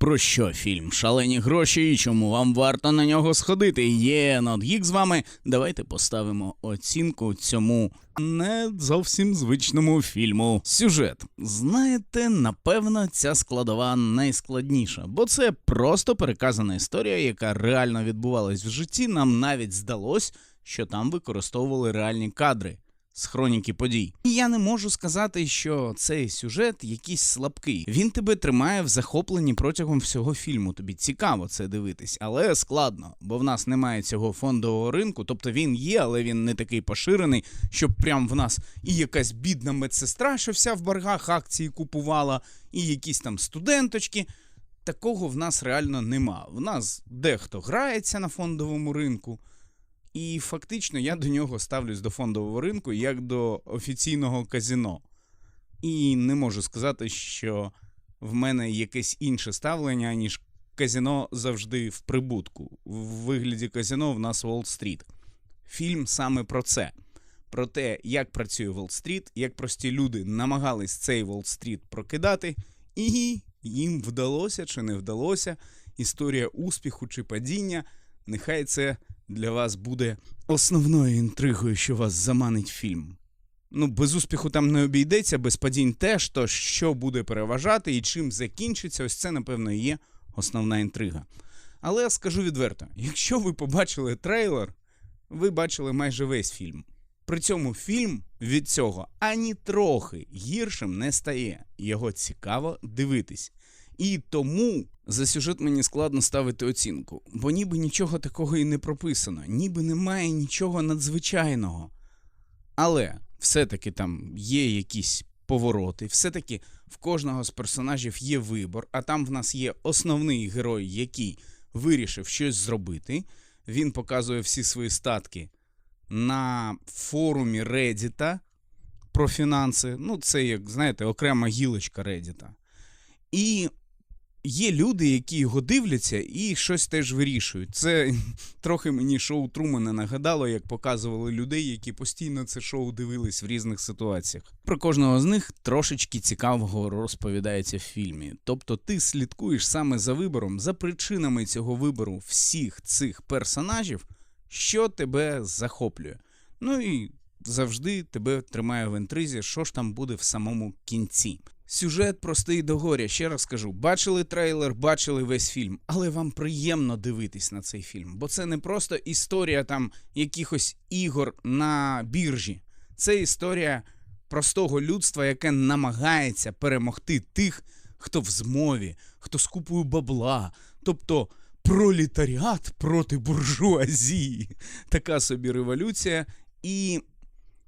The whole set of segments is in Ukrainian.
Про що фільм? Шалені гроші і чому вам варто на нього сходити? Є Нотгік з вами. Давайте поставимо оцінку цьому не зовсім звичному фільму. Сюжет. Знаєте, напевно, ця складова найскладніша, бо це просто переказана історія, яка реально відбувалась в житті. Нам навіть здалось, що там використовували реальні кадри з хроніки подій. І я не можу сказати, що цей сюжет якийсь слабкий. Він тебе тримає в захопленні протягом всього фільму. Тобі цікаво це дивитись, але складно, бо в нас немає цього фондового ринку. Тобто він є, але він не такий поширений, щоб прям в нас і якась бідна медсестра, що вся в боргах акції купувала, і якісь там студенточки. Такого в нас реально нема. В нас дехто грається на фондовому ринку. І фактично я до нього ставлюсь до фондового ринку як до офіційного казіно. І не можу сказати, що в мене якесь інше ставлення, ніж казіно завжди в прибутку. В вигляді казіно в нас Уолл-стріт. Фільм саме про це. Про те, як працює Уолл-стріт, як прості люди намагались цей Уолл-стріт прокидати, і їм вдалося чи не вдалося. Історія успіху чи падіння. Нехай це для вас буде основною інтригою, що вас заманить фільм. Ну, без успіху там не обійдеться, без падінь теж, то що буде переважати і чим закінчиться, ось це, напевно, є основна інтрига. Але я скажу відверто: якщо ви побачили трейлер, ви бачили майже весь фільм. При цьому фільм від цього ані трохи гіршим не стає. Його цікаво дивитись. І тому за сюжет мені складно ставити оцінку, бо ніби нічого такого і не прописано, ніби немає нічого надзвичайного. Але все-таки там є якісь повороти, все-таки в кожного з персонажів є вибор, а там в нас є основний герой, який вирішив щось зробити. Він показує всі свої статки на форумі Reddit про фінанси. Ну, це, як знаєте, окрема гілочка Reddit. І є люди, які його дивляться і щось теж вирішують. Це трохи мені шоу Трумана нагадало, як показували людей, які постійно це шоу дивились в різних ситуаціях. Про кожного з них трошечки цікавого розповідається в фільмі. Тобто ти слідкуєш саме за вибором, за причинами цього вибору всіх цих персонажів, що тебе захоплює. Ну і завжди тебе тримає в інтризі, що ж там буде в самому кінці. Сюжет простий до горя. Ще раз кажу, бачили трейлер, бачили весь фільм, але вам приємно дивитись на цей фільм, бо це не просто історія там якихось ігор на біржі. Це історія простого людства, яке намагається перемогти тих, хто в змові, хто з купою бабла, тобто пролетаріат проти буржуазії. Така собі революція. І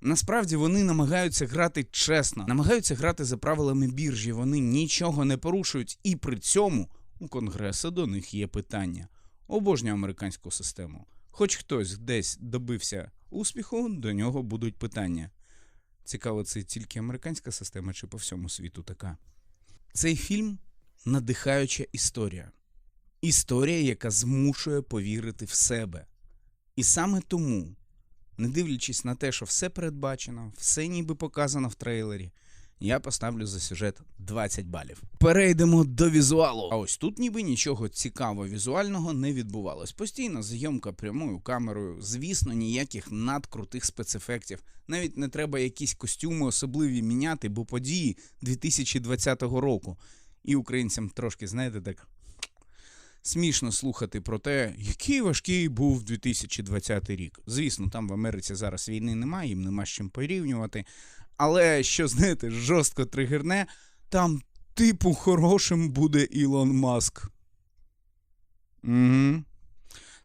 Насправді вони намагаються грати чесно, намагаються грати за правилами біржі. Вони нічого не порушують, і при цьому у Конгресу до них є питання. Обожнюю американську систему. Хоч хтось десь добився успіху, до нього будуть питання. Цікаво, це тільки американська система чи по всьому світу така. Цей фільм надихаюча історія. Історія, яка змушує повірити в себе. І саме тому не дивлячись на те, що все передбачено, все ніби показано в трейлері, я поставлю за сюжет 20 балів. Перейдемо до візуалу. А ось тут ніби нічого цікавого візуального не відбувалось. Постійна зйомка прямою камерою, звісно, ніяких надкрутих спецефектів. Навіть не треба якісь костюми особливі міняти, бо події 2020 року. І українцям трошки, знаєте, так смішно слухати про те, який важкий був 2020 рік. Звісно, там в Америці зараз війни немає, їм нема з чим порівнювати. Але що, знаєте, жорстко тригерне, там, типу, хорошим буде Ілон Маск. Угу.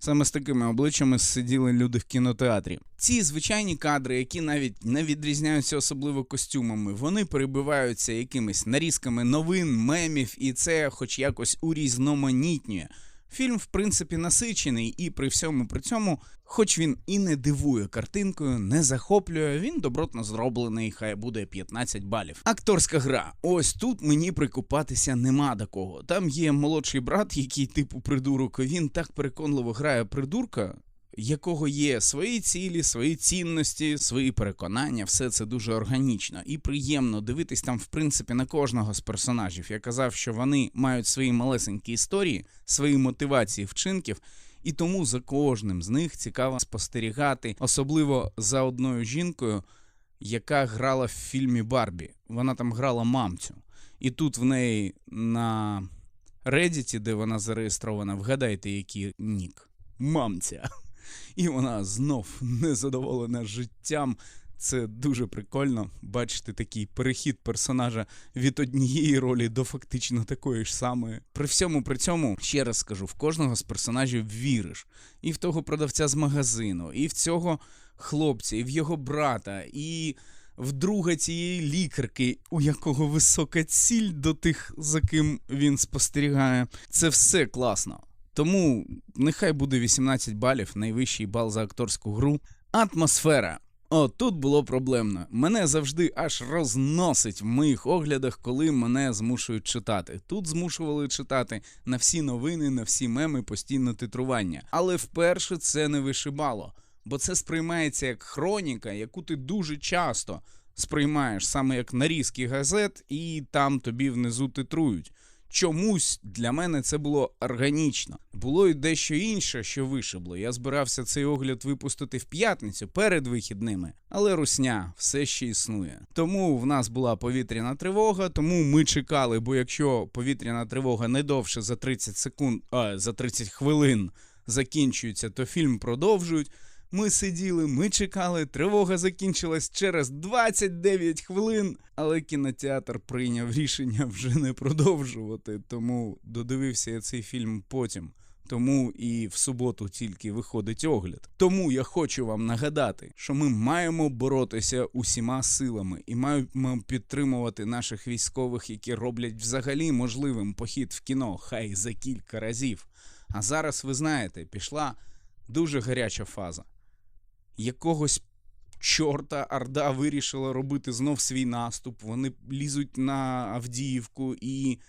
Саме з такими обличчями сиділи люди в кінотеатрі. Ці звичайні кадри, які навіть не відрізняються особливо костюмами, вони перебиваються якимись нарізками новин, мемів, і це хоч якось урізноманітнює. Фільм, в принципі, насичений, і при всьому при цьому, хоч він і не дивує картинкою, не захоплює, він добротно зроблений, хай буде 15 балів. Акторська гра. Ось тут мені прикупатися нема до кого. Там є молодший брат, який типу придурок. Він так переконливо грає придурка. Якого є свої цілі, свої цінності, свої переконання, все це дуже органічно і приємно дивитись там, в принципі, на кожного з персонажів. Я казав, що вони мають свої малесенькі історії, свої мотивації вчинків. І тому за кожним з них цікаво спостерігати, особливо за одною жінкою, яка грала в фільмі Барбі. Вона там грала мамцю. І тут в неї на Reddit, де вона зареєстрована, вгадайте, який нік. Мамця. І вона знов незадоволена життям. Це дуже прикольно бачити такий перехід персонажа від однієї ролі до фактично такої ж самої. При всьому при цьому, ще раз скажу, в кожного з персонажів віриш. І в того продавця з магазину, і в цього хлопця, і в його брата, і в друга цієї лікарки, у якого висока ціль до тих, за ким він спостерігає. Це все класно. Тому нехай буде 18 балів, найвищий бал за акторську гру. Атмосфера. О, тут було проблемно. Мене завжди аж розносить в моїх оглядах, коли мене змушують читати. Тут змушували читати на всі новини, на всі меми, постійно титрування. Але вперше це не вишибало, бо це сприймається як хроніка, яку ти дуже часто сприймаєш саме як нарізки газет, і там тобі внизу титрують. Чомусь для мене це було органічно. Було й дещо інше, що вишибло. Я збирався цей огляд випустити в п'ятницю перед вихідними, але русня все ще існує. Тому в нас була повітряна тривога, тому ми чекали, бо якщо повітряна тривога не довше за 30 секунд, а за 30 хвилин закінчується, то фільм продовжують. Ми сиділи, ми чекали, тривога закінчилась через 29 хвилин, але кінотеатр прийняв рішення вже не продовжувати, тому додивився я цей фільм потім. Тому і в суботу тільки виходить огляд. Тому я хочу вам нагадати, що ми маємо боротися усіма силами і маємо підтримувати наших військових, які роблять взагалі можливим похід в кіно, хай за кілька разів. А зараз ви знаєте, пішла дуже гаряча фаза якогось чорта Орда вирішила робити знов свій наступ. Вони лізуть на Авдіївку і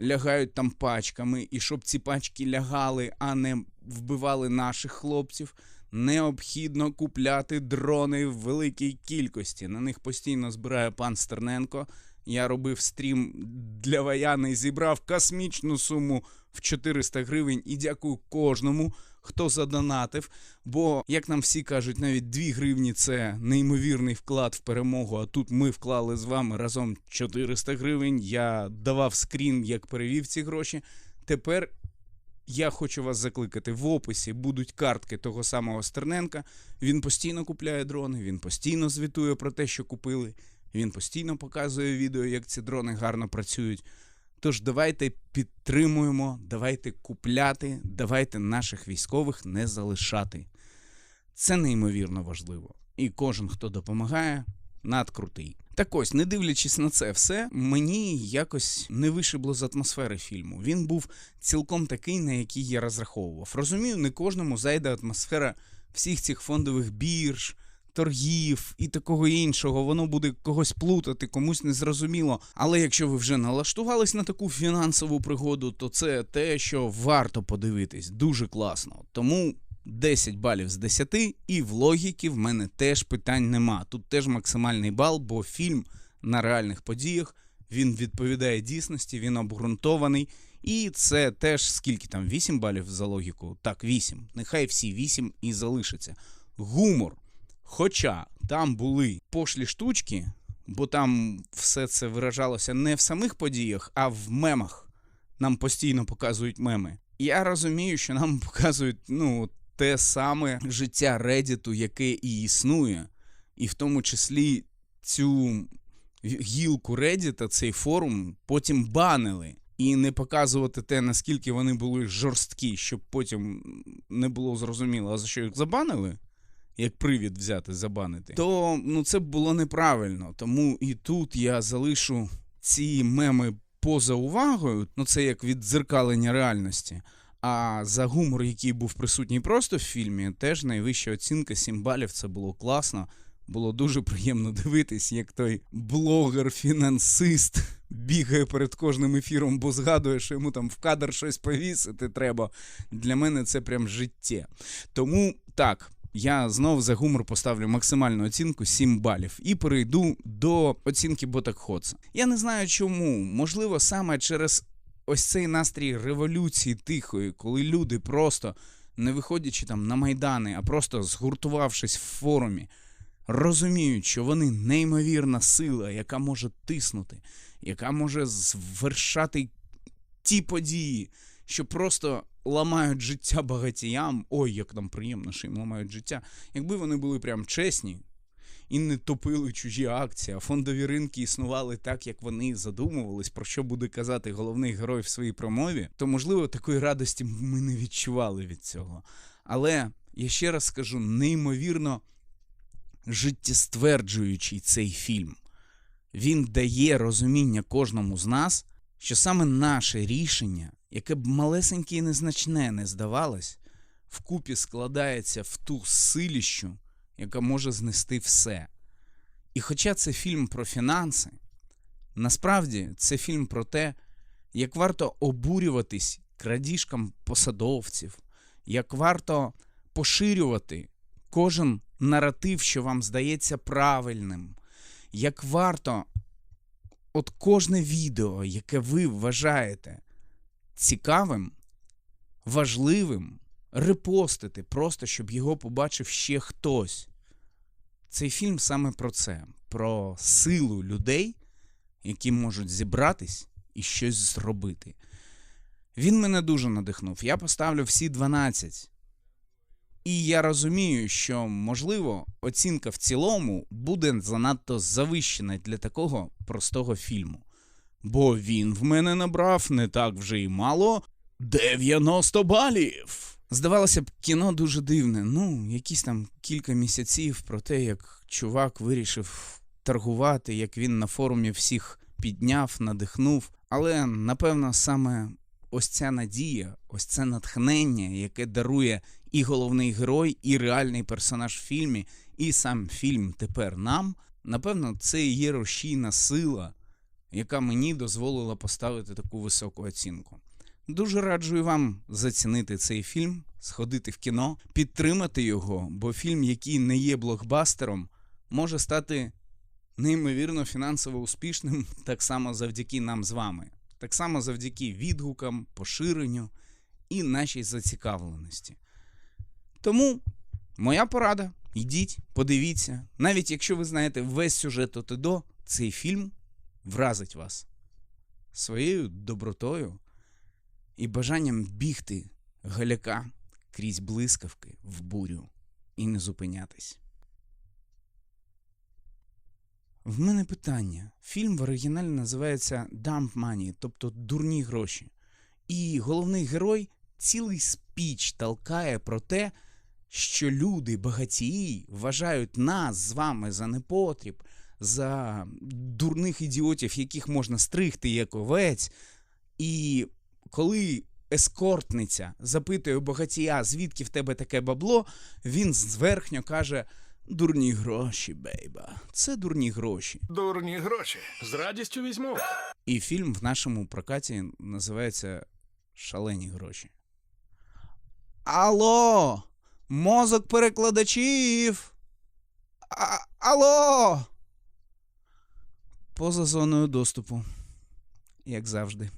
лягають там пачками. І щоб ці пачки лягали, а не вбивали наших хлопців. Необхідно купляти дрони в великій кількості. На них постійно збирає пан Стерненко. Я робив стрім для Ваяни, зібрав космічну суму в 400 гривень і дякую кожному, хто задонатив. Бо, як нам всі кажуть, навіть 2 гривні це неймовірний вклад в перемогу. А тут ми вклали з вами разом 400 гривень. Я давав скрін, як перевів ці гроші. Тепер я хочу вас закликати. В описі будуть картки того самого Стерненка. Він постійно купляє дрони, він постійно звітує про те, що купили. Він постійно показує відео, як ці дрони гарно працюють. Тож давайте підтримуємо, давайте купляти, давайте наших військових не залишати. Це неймовірно важливо. І кожен, хто допомагає, надкрутий. Так ось, не дивлячись на це все, мені якось не вишибло з атмосфери фільму. Він був цілком такий, на який я розраховував. Розумію, не кожному зайде атмосфера всіх цих фондових бірж торгів і такого іншого, воно буде когось плутати, комусь незрозуміло. Але якщо ви вже налаштувались на таку фінансову пригоду, то це те, що варто подивитись, дуже класно. Тому 10 балів з 10, і в логіки в мене теж питань нема. Тут теж максимальний бал, бо фільм на реальних подіях він відповідає дійсності, він обґрунтований. І це теж скільки там 8 балів за логіку? Так, 8. Нехай всі 8 і залишаться. Гумор. Хоча там були пошлі штучки, бо там все це виражалося не в самих подіях, а в мемах. Нам постійно показують меми. Я розумію, що нам показують ну, те саме життя Реддіту, яке і існує, і в тому числі цю гілку Реддіта, цей форум, потім банили. І не показувати те, наскільки вони були жорсткі, щоб потім не було зрозуміло, а за що їх забанили як привід взяти, забанити, то ну це було неправильно. Тому і тут я залишу ці меми поза увагою. Ну це як віддзеркалення реальності. А за гумор, який був присутній просто в фільмі, теж найвища оцінка 7 балів. Це було класно. Було дуже приємно дивитись, як той блогер-фінансист бігає перед кожним ефіром, бо згадує, що йому там в кадр щось повісити треба. Для мене це прям життя. Тому так. Я знов за гумор поставлю максимальну оцінку 7 балів і перейду до оцінки Ботакходса. Я не знаю чому. Можливо, саме через ось цей настрій революції тихої, коли люди просто не виходячи там на майдани, а просто згуртувавшись в форумі, розуміють, що вони неймовірна сила, яка може тиснути, яка може звершати ті події, що просто ламають життя багатіям. Ой, як нам приємно, що їм ламають життя. Якби вони були прям чесні і не топили чужі акції, а фондові ринки існували так, як вони задумувались, про що буде казати головний герой в своїй промові, то можливо такої радості ми не відчували від цього. Але я ще раз скажу, неймовірно життєстверджуючий цей фільм. Він дає розуміння кожному з нас, що саме наше рішення, яке б малесеньке і незначне не здавалось, вкупі складається в ту силіщу, яка може знести все. І хоча це фільм про фінанси, насправді це фільм про те, як варто обурюватись крадіжкам посадовців, як варто поширювати кожен наратив, що вам здається правильним, як варто от кожне відео, яке ви вважаєте цікавим, важливим, репостити, просто щоб його побачив ще хтось. Цей фільм саме про це: про силу людей, які можуть зібратись і щось зробити. Він мене дуже надихнув. Я поставлю всі 12. І я розумію, що, можливо, оцінка в цілому буде занадто завищена для такого простого фільму. Бо він в мене набрав не так вже й мало 90 балів. Здавалося б, кіно дуже дивне. Ну, якісь там кілька місяців про те, як чувак вирішив торгувати, як він на форумі всіх підняв, надихнув. Але напевно саме ось ця надія, ось це натхнення, яке дарує і головний герой, і реальний персонаж в фільмі, і сам фільм тепер нам. Напевно, це і є рушійна сила, яка мені дозволила поставити таку високу оцінку. Дуже раджу вам зацінити цей фільм, сходити в кіно, підтримати його, бо фільм, який не є блокбастером, може стати неймовірно фінансово успішним, так само завдяки нам з вами, так само завдяки відгукам, поширенню і нашій зацікавленості. Тому моя порада: йдіть, подивіться, навіть якщо ви знаєте весь сюжет от і до, цей фільм вразить вас своєю добротою і бажанням бігти галяка крізь блискавки в бурю і не зупинятись. В мене питання. Фільм в оригіналі називається Dump Money, тобто дурні гроші. І головний герой цілий спіч толкає про те, що люди багатії вважають нас з вами за непотріб, за дурних ідіотів, яких можна стригти як овець. І коли ескортниця запитує у багатія, звідки в тебе таке бабло, він зверхньо каже: дурні гроші, бейба. Це дурні гроші. Дурні гроші. З радістю візьму. І фільм в нашому прокаті називається Шалені гроші. Алло! Мозок перекладачів. А- Алло! Поза зоною доступу, як завжди.